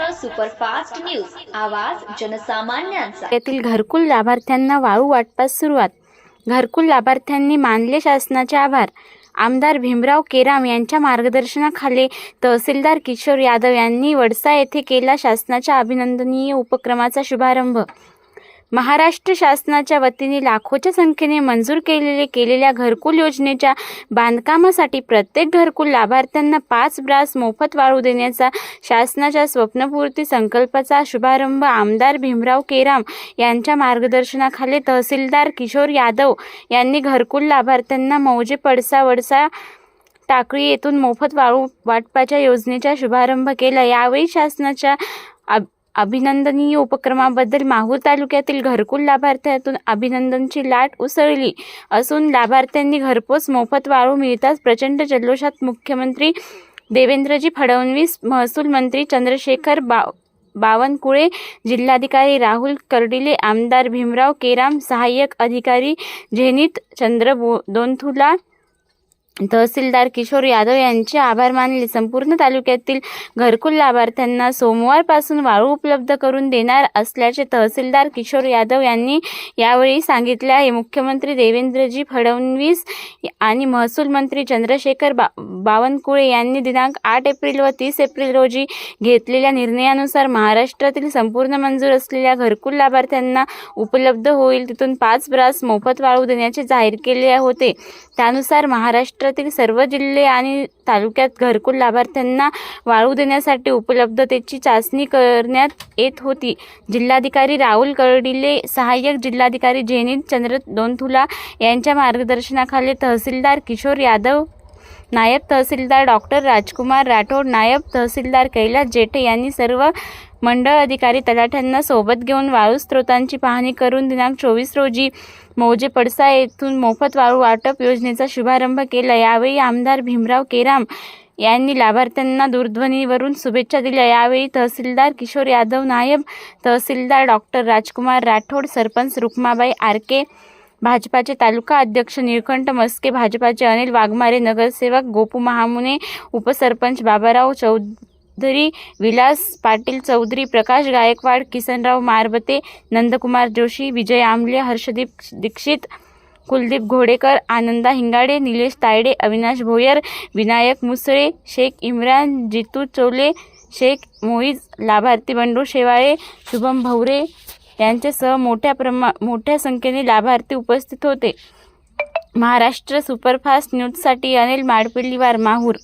Superfast news. आवाज जनसामान्यांचा. येथील घरकुल लाभार्थ्यांना वाळू वाटपास सुरुवात. घरकुल लाभार्थ्यांनी मानले शासनाचे आभार. आमदार भीमराव केराम यांच्या मार्गदर्शनाखाली तहसीलदार किशोर यादव यांनी वडसा येथे केला शासनाच्या अभिनंदनीय उपक्रमाचा शुभारंभ. महाराष्ट्र शासनाच्या वतीने लाखोच्या संख्येने मंजूर केलेले केलेल्या घरकुल योजनेच्या बांधकामासाठी प्रत्येक घरकुल लाभार्थ्यांना पाच ब्रास मोफत वाळू देण्याचा शासनाच्या स्वप्नपूर्ती संकल्पाचा शुभारंभ आमदार भीमराव केराम यांच्या मार्गदर्शनाखाली तहसीलदार किशोर यादव यांनी घरकुल लाभार्थ्यांना मौजे पडसा वडसा टाकळी येथून मोफत वाळू वाटपाच्या योजनेचा शुभारंभ केला. यावेळी शासनाच्या अभिनंदनीय उपक्रमाबद्दल माहूर तालुक्यातील घरकुल लाभार्थ्यातून अभिनंदनची लाट उसळली असून लाभार्थ्यांनी घरपोच मोफत वाळू मिळताच प्रचंड जल्लोषात मुख्यमंत्री देवेंद्रजी फडणवीस महसूल मंत्री चंद्रशेखर बा बावनकुळे जिल्हाधिकारी राहुल कर्डिले आमदार भीमराव केराम सहाय्यक अधिकारी झेनित चंद्र बो दोनथुला तहसीलदार किशोर यादव यांचे आभार मानले. संपूर्ण तालुक्यातील घरकुल लाभार्थ्यांना सोमवारपासून वाळू उपलब्ध करून देणार असल्याचे तहसीलदार किशोर यादव यांनी यावेळी सांगितले आहे. मुख्यमंत्री देवेंद्रजी फडणवीस आणि महसूल मंत्री चंद्रशेखर बा बावनकुळे यांनी दिनांक आठ एप्रिल व तीस एप्रिल रोजी घेतलेल्या निर्णयानुसार महाराष्ट्रातील संपूर्ण मंजूर असलेल्या घरकुल लाभार्थ्यांना उपलब्ध होईल. तिथून पाच ब्रास मोफत वाळू देण्याचे जाहीर केले होते. त्यानुसार महाराष्ट्र महाराष्ट्रातील सर्व जिल्हे आणि तालुक्यात घरकुल लाभार्थ्यांना वाळू देण्यासाठी उपलब्धतेची चाचणी करण्यात येत होती. जिल्हाधिकारी राहुल कर्डिले सहाय्यक जिल्हाधिकारी जेनित चंद्र दोनथुला यांच्या मार्गदर्शनाखाली तहसीलदार किशोर यादव नायब तहसीलदार डॉक्टर राजकुमार राठोड नायब तहसीलदार कैलास जेठे यांनी सर्व मंडळ अधिकारी तलाठ्यांना सोबत घेऊन वाळू स्त्रोतांची पाहणी करून दिनांक चोवीस रोजी मौजे पडसा येथून मोफत वाळू वाटप योजनेचा शुभारंभ केला. यावेळी आमदार भीमराव केराम यांनी लाभार्थ्यांना दूरध्वनीवरून शुभेच्छा दिल्या. यावेळी तहसीलदार किशोर यादव नायब तहसीलदार डॉक्टर राजकुमार राठोड सरपंच रुक्माबाई आरके भाजपाचे तालुका अध्यक्ष निळकंठ मस्के भाजपाचे अनिल वाघमारे नगरसेवक गोपू महामुने उपसरपंच बाबाराव चौधरी विलास पाटील चौधरी प्रकाश गायकवाड किसनराव मारबते नंदकुमार जोशी विजय आमले हर्षदीप दीक्षित कुलदीप घोडेकर आनंदा हिंगाडे निलेश तायडे अविनाश भोयर विनायक मुसळे शेख इम्रान जितू चोले शेख मोईज लाभार्थी बंडू शेवाळे शुभम भवरे यांच्यासह मोठ्या प्रमा मोठ्या संख्येने लाभार्थी उपस्थित होते. महाराष्ट्र सुपरफास्ट न्यूजसाठी अनिल माडपिल्लीवार माहूर